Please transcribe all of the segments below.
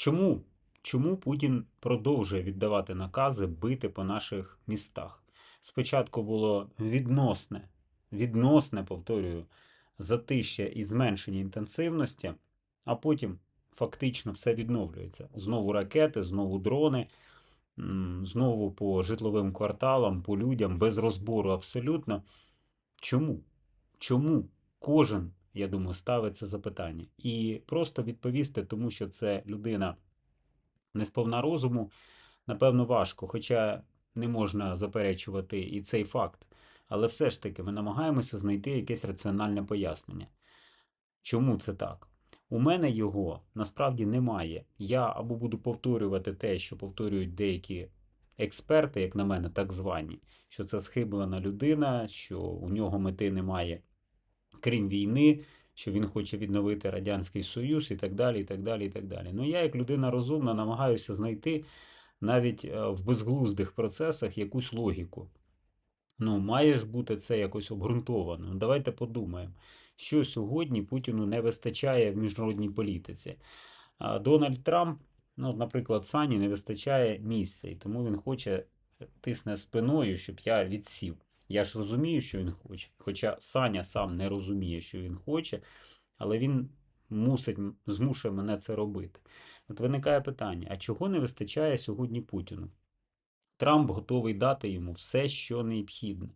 Чому? Чому Путін продовжує віддавати накази бити по наших містах? Спочатку було відносне, відносне, повторюю, затища і зменшення інтенсивності, а потім фактично все відновлюється. Знову ракети, знову дрони, знову по житловим кварталам, по людям, без розбору абсолютно. Чому? Чому кожен, я думаю, ставить це запитання? І просто відповісти, тому що це людина не сповна розуму, напевно, важко, хоча не можна заперечувати і цей факт. Але все ж таки ми намагаємося знайти якесь раціональне пояснення. Чому це так? У мене його насправді немає. Я або буду повторювати те, що повторюють деякі експерти, як на мене, так звані, що це схиблена людина, що у нього мети немає, крім війни, що він хоче відновити Радянський Союз і так далі. і так далі, і так далі. Ну, я, як людина розумна, намагаюся знайти навіть е, в безглуздих процесах якусь логіку. Ну, має ж бути це якось обґрунтовано. Ну, Давайте подумаємо, що сьогодні Путіну не вистачає в міжнародній політиці. Дональд Трамп, ну, наприклад, Сані не вистачає місця, і тому він хоче тисне спиною, щоб я відсів. Я ж розумію, що він хоче. Хоча Саня сам не розуміє, що він хоче, але він мусить, змушує мене це робити. От виникає питання: а чого не вистачає сьогодні Путіну? Трамп готовий дати йому все, що необхідне.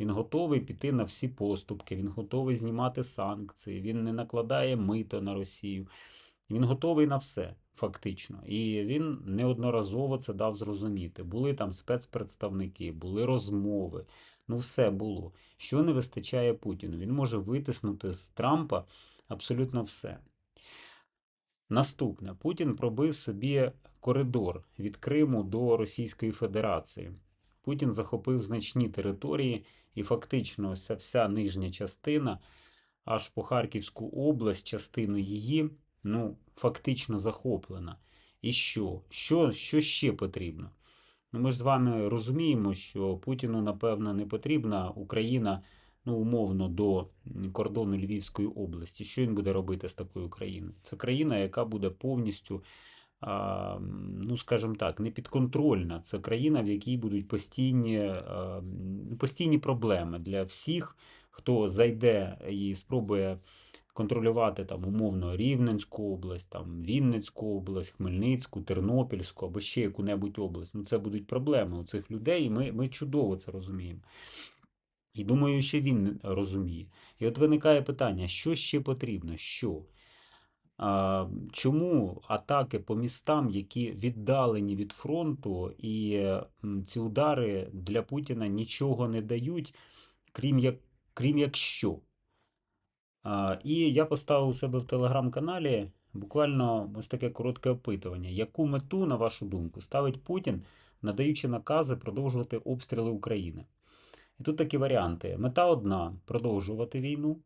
Він готовий піти на всі поступки, він готовий знімати санкції, він не накладає мито на Росію. Він готовий на все, фактично. І він неодноразово це дав зрозуміти. Були там спецпредставники, були розмови. Ну, все було. Що не вистачає Путіну? Він може витиснути з Трампа абсолютно все. Наступне, Путін пробив собі коридор від Криму до Російської Федерації. Путін захопив значні території, і фактично ось вся нижня частина, аж по Харківську область, частину її, ну, фактично захоплена. І що? Що, що ще потрібно? Ну, Ми ж з вами розуміємо, що Путіну, напевно, не потрібна Україна ну, умовно до кордону Львівської області. Що він буде робити з такою країною? Це країна, яка буде повністю, ну скажімо так, непідконтрольна. Це країна, в якій будуть постійні, постійні проблеми для всіх, хто зайде і спробує. Контролювати там умовно Рівненську область, там Вінницьку область, Хмельницьку, Тернопільську або ще яку-небудь область. Ну це будуть проблеми у цих людей, і ми, ми чудово це розуміємо. І думаю, що він розуміє. І от виникає питання: що ще потрібно? Що? Чому атаки по містам, які віддалені від фронту, і ці удари для Путіна нічого не дають, крім як, крім як що? І я поставив у себе в телеграм-каналі буквально ось таке коротке опитування. Яку мету, на вашу думку, ставить Путін, надаючи накази продовжувати обстріли України? І тут такі варіанти. Мета одна продовжувати війну.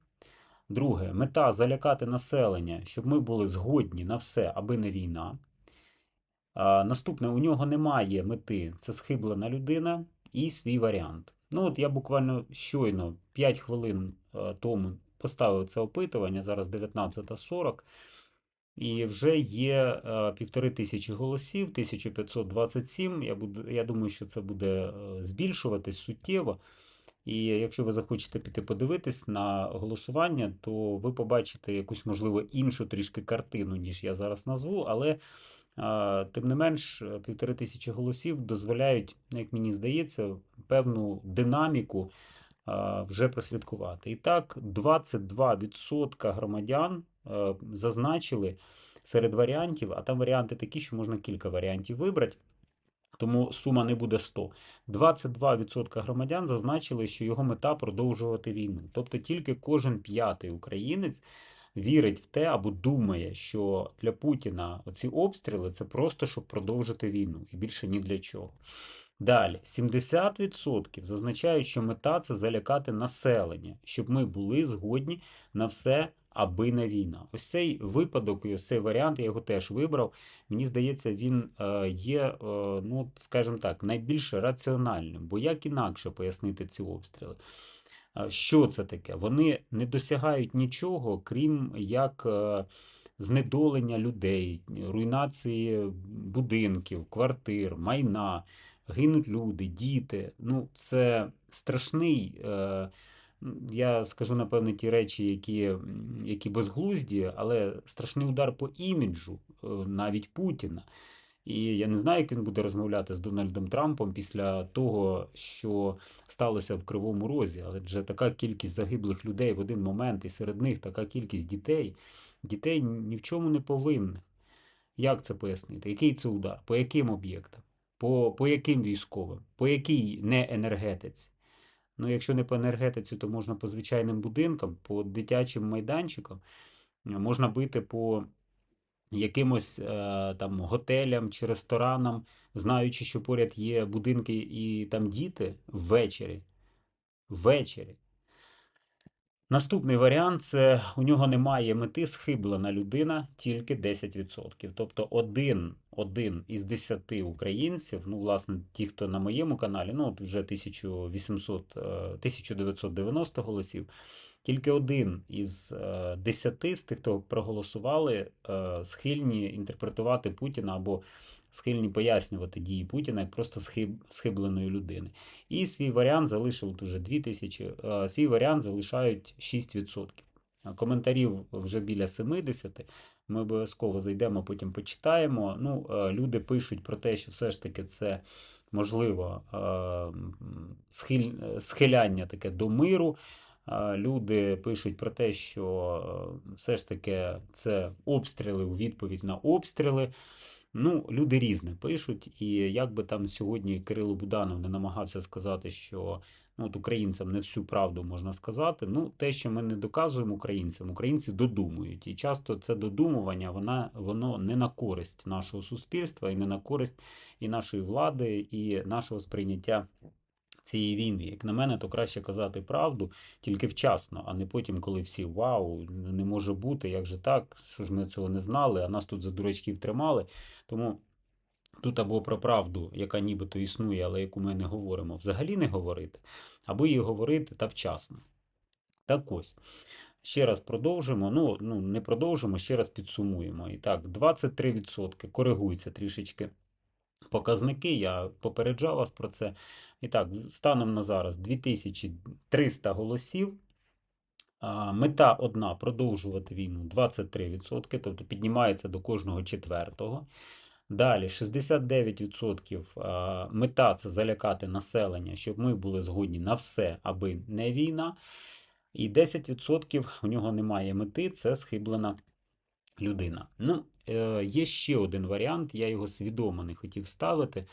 Друге, мета залякати населення, щоб ми були згодні на все, аби не війна. Наступне, у нього немає мети, це схиблена людина і свій варіант. Ну, от я буквально щойно 5 хвилин тому поставив це опитування, зараз 19.40. І вже є півтори тисячі голосів, 1527. Я буду, я думаю, що це буде збільшуватись суттєво. І якщо ви захочете піти подивитись на голосування, то ви побачите якусь, можливо, іншу трішки картину, ніж я зараз назву, але тим не менш, півтори тисячі голосів дозволяють, як мені здається, певну динаміку вже прослідкувати. І так, 22% громадян зазначили серед варіантів, а там варіанти такі, що можна кілька варіантів вибрати. Тому сума не буде 100. 22% громадян зазначили, що його мета продовжувати війну. Тобто тільки кожен п'ятий українець вірить в те або думає, що для Путіна оці обстріли це просто щоб продовжити війну і більше ні для чого. Далі, 70% зазначають, що мета це залякати населення, щоб ми були згодні на все аби не війна. Ось цей випадок, і ось цей варіант, я його теж вибрав. Мені здається, він е, є, е, ну, скажімо так, найбільш раціональним, бо як інакше пояснити ці обстріли. Що це таке? Вони не досягають нічого, крім як знедолення людей, руйнації будинків, квартир, майна, гинуть люди, діти. Ну, це страшний. Е, я скажу, напевне, ті речі, які які безглузді, але страшний удар по іміджу е, навіть Путіна. І я не знаю, як він буде розмовляти з Дональдом Трампом після того, що сталося в Кривому Розі. Але вже така кількість загиблих людей в один момент, і серед них така кількість дітей, дітей ні в чому не повинних. Як це пояснити? Який це удар? По яким об'єктам? По, по яким військовим? По якій не енергетиці? Ну, якщо не по енергетиці, то можна по звичайним будинкам, по дитячим майданчикам, можна бити по якимось е, там готелям чи ресторанам, знаючи, що поряд є будинки і там діти ввечері. Ввечері. Наступний варіант це у нього немає мети схиблена людина тільки 10%. Тобто один, один із 10 українців, ну, власне, ті, хто на моєму каналі, ну от вже 1800, е, 1990 голосів, тільки один із е, 10 з тих, хто проголосували, е, схильні інтерпретувати Путіна або схильні пояснювати дії Путіна як просто схиб, схибленої людини. І свій варіант залишив от уже 2000, е, свій варіант залишають 6%. Коментарів вже біля 70. Ми обов'язково зайдемо, потім почитаємо. Ну, е, люди пишуть про те, що все ж таки це можливо е, е, схиляння таке до миру. Е, Люди пишуть про те, що е, все ж таки це обстріли у відповідь на обстріли. Ну, люди різне пишуть, і як би там сьогодні Кирило Буданов не намагався сказати, що ну, от українцям не всю правду можна сказати. Ну, те, що ми не доказуємо українцям, українці додумують. І часто це додумування, вона, воно не на користь нашого суспільства і не на користь і нашої влади, і нашого сприйняття. Цієї війни, як на мене, то краще казати правду тільки вчасно, а не потім, коли всі вау, не може бути, як же так, що ж ми цього не знали, а нас тут за дурачків тримали. Тому тут або про правду, яка нібито існує, але яку ми не говоримо, взагалі не говорити, або її говорити та вчасно. Так ось. Ще раз продовжимо. Ну, ну не продовжимо, ще раз підсумуємо. І так, 23% коригуються трішечки показники. Я попереджав вас про це. І так, станом на зараз 2300 голосів. Мета одна продовжувати війну 23%, тобто піднімається до кожного четвертого. Далі 69% мета це залякати населення, щоб ми були згодні на все, аби не війна. І 10% у нього немає мети, це схиблена людина. Ну, е, є ще один варіант, я його свідомо не хотів ставити,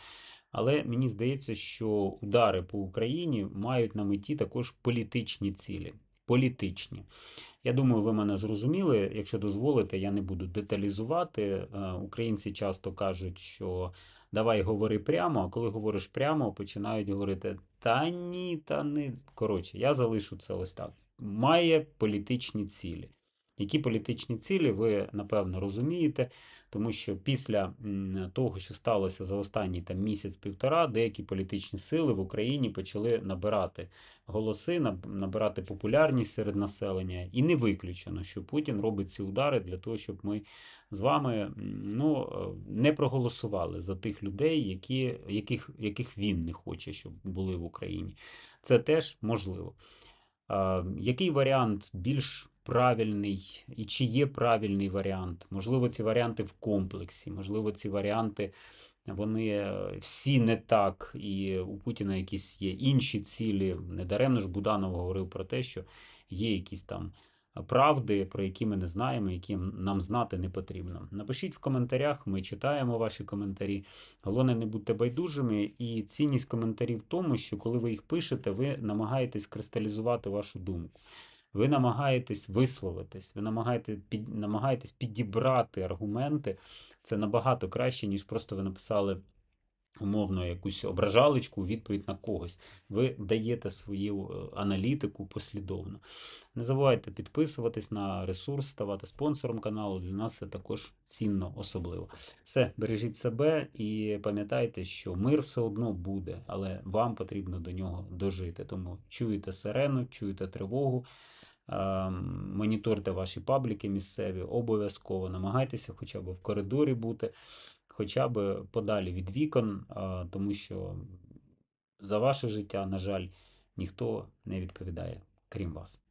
але мені здається, що удари по Україні мають на меті також політичні цілі. Політичні. Я думаю, ви мене зрозуміли. Якщо дозволите, я не буду деталізувати. Е, Українці часто кажуть, що давай говори прямо, а коли говориш прямо, починають говорити: та ні, та не. Коротше, я залишу це ось так. Має політичні цілі. Які політичні цілі ви напевно розумієте, тому що після того, що сталося за останній там місяць-півтора, деякі політичні сили в Україні почали набирати голоси, наб- набирати популярність серед населення, і не виключено, що Путін робить ці удари для того, щоб ми з вами ну, е, не проголосували за тих людей, які, яких, яких він не хоче, щоб були в Україні. Це теж можливо. А, Який варіант більш правильний і чи є правильний варіант? Можливо, ці варіанти в комплексі, можливо, ці варіанти вони е, всі не так, і у Путіна якісь є інші цілі. Недаремно ж Буданов говорив про те, що є якісь там правди, про які ми не знаємо, які нам знати не потрібно. Напишіть в коментарях, ми читаємо ваші коментарі. Головне, не будьте байдужими. І цінність коментарів в тому, що коли ви їх пишете, ви намагаєтесь кристалізувати вашу думку. Ви намагаєтесь висловитись, ви намагаєтесь, під, намагаєтесь підібрати аргументи. Це набагато краще, ніж просто ви написали умовно якусь ображалочку відповідь на когось. Ви даєте свою е, аналітику послідовно. Не забувайте підписуватись на ресурс, ставати спонсором каналу. Для нас це також цінно, особливо. Все, бережіть себе і пам'ятайте, що мир все одно буде, але вам потрібно до нього дожити. Тому чуєте сирену, чуєте тривогу. ем, моніторте ваші пабліки місцеві, обов'язково намагайтеся хоча б в коридорі бути, хоча б подалі від вікон, тому що за ваше життя, на жаль, ніхто не відповідає, крім вас.